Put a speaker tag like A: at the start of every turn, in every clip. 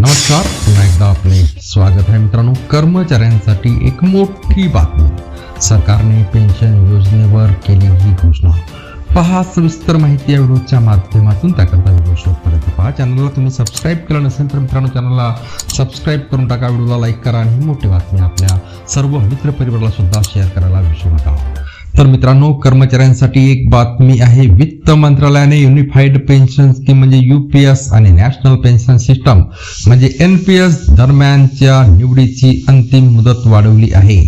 A: नमस्कार पुन्हा एकदा आपले स्वागत आहे मित्रांनो. कर्मचाऱ्यांसाठी एक मोठी बातमी. सरकारने पेन्शन योजनेवर केली ही घोषणा. पहा सविस्तर माहिती या व्हिडिओच्या माध्यमातून. त्याकरता व्हिडिओ शेवटपर्यंत पहा. चॅनलला तुम्ही सबस्क्राईब केलं नसेल तर मित्रांनो चॅनलला सबस्क्राईब करून टाका. व्हिडिओला लाईक करा आणि ही मोठी बातमी आपल्या सर्व मित्र परिवाराला सुद्धा शेअर करायला विसरू नका. तर मित्रांनो कर्मचाऱ्यांसाठी एक बातमी आहे. वित्त मंत्रालयाने युनिफाईड पेन्शन स्कीम म्हणजे युपीएस आणि नॅशनल पेन्शन सिस्टम म्हणजे एनपीएस दरम्यानच्या निवडीची अंतिम मुदत वाढवली आहे.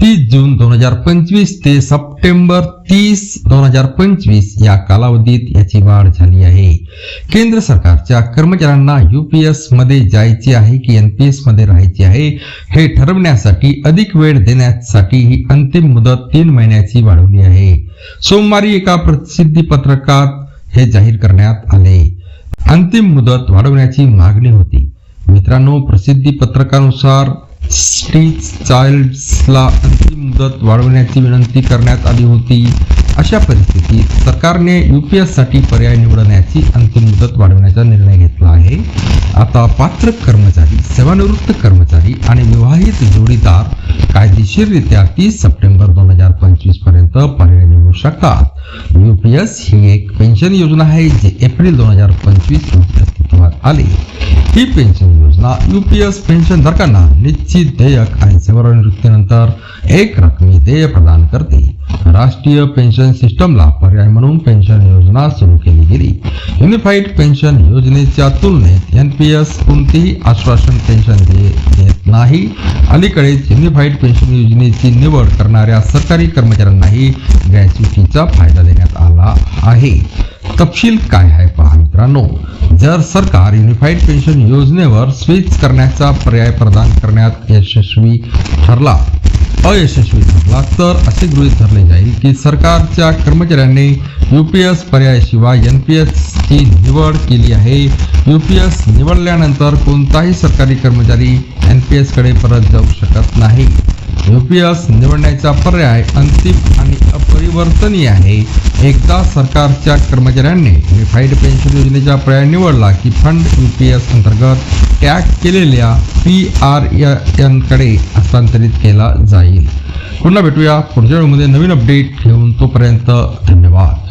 A: तीस जून दोन हजार पंचवीस ते सप्टेंबर तीस दोन हजार पंचवीस या कालावधीत याची वाढ झाली आहे. केंद्र सरकारच्या कर्मचाऱ्यांना युपीएसमध्ये जायचे आहे की एनपीएसमध्ये राहायचे आहे हे ठरवण्यासाठी अधिक वेळ देण्यासाठी ही अंतिम मुदत तीन महिन्याची वाढवली आहे. सोमवारी एका प्रसिद्धी पत्रकात हे जाहीर करण्यात आले. अंतिम मुदत वाढवण्याची मागणी होती. मित्रांनो प्रसिद्धी पत्रकानुसार स्ट्रीट चाइल्ड्सला अंतिम मुदत वाढवण्याची विनंती करण्यात आली होती. अशा परिस्थितीत सरकारने यू पी एससाठी पर्याय निवडण्याची अंतिम मुदत वाढवण्याचा निर्णय घेतला आहे. आता पात्र कर्मचारी सेवानिवृत्त कर्मचारी आणि विवाहित जोडीदार कायदेशीररित्या तीस सप्टेंबर दोन हजार पंचवीसपर्यंत पर्याय निवडू शकतात. यू पी एस ही एक पेन्शन योजना आहे जी एप्रिल दोन हजार पंचवीस रोजी अस्तित्वात आली. ही पेन्शन योजना युपीएस पेन्शन धारकांना निश्चित देयक आणि सेवानिवृत्तीनंतर एक रकमी देय प्रदान करते. राष्ट्रीय पेन्शन सिस्टमला पर्याय म्हणून पेन्शन योजना सुरू केली गेली. युनिफाईड पेन्शन योजनेच्या तुलनेत एन पी एस कोणतेही आश्वासन पेन्शन दे- देत नाही. अलीकडेच युनिफाईड पेन्शन योजनेची निवड करणाऱ्या सरकारी कर्मचाऱ्यांनाही ग्रॅच्युटीचा फायदा देण्यात आला आहे. तपशील काय आहे पहा मित्रांनो जर सरकार युनिफाईड पेन्शन योजनेवर स्विच करण्याचा पर्याय प्रदान करण्यात यशस्वी ठरला अयशस्वी ठरला तर असे गृहीत धरले जाईल की सरकारच्या कर्मचाऱ्यांनी यू पी एस पर्यायाशिवाय एन पी ची निवड केली आहे. यू पी एस निवडल्यानंतर कोणताही सरकारी कर्मचारी एन पी एसकडे परत जाऊ शकत नाही. युपीएस निवडण्याचा पर्याय अंतिम आणि अपरिवर्तनीय आहे. एकदा सरकारच्या कर्मचाऱ्यांनी रिफाईड पेन्शन योजनेचा पर्याय निवडला की फंड युपीएस अंतर्गत टॅग केलेल्या पी आर एन हस्तांतरित केला जाईल. पुन्हा भेटूया पुढच्या वेळेमध्ये नवीन अपडेट घेऊन तोपर्यंत धन्यवाद.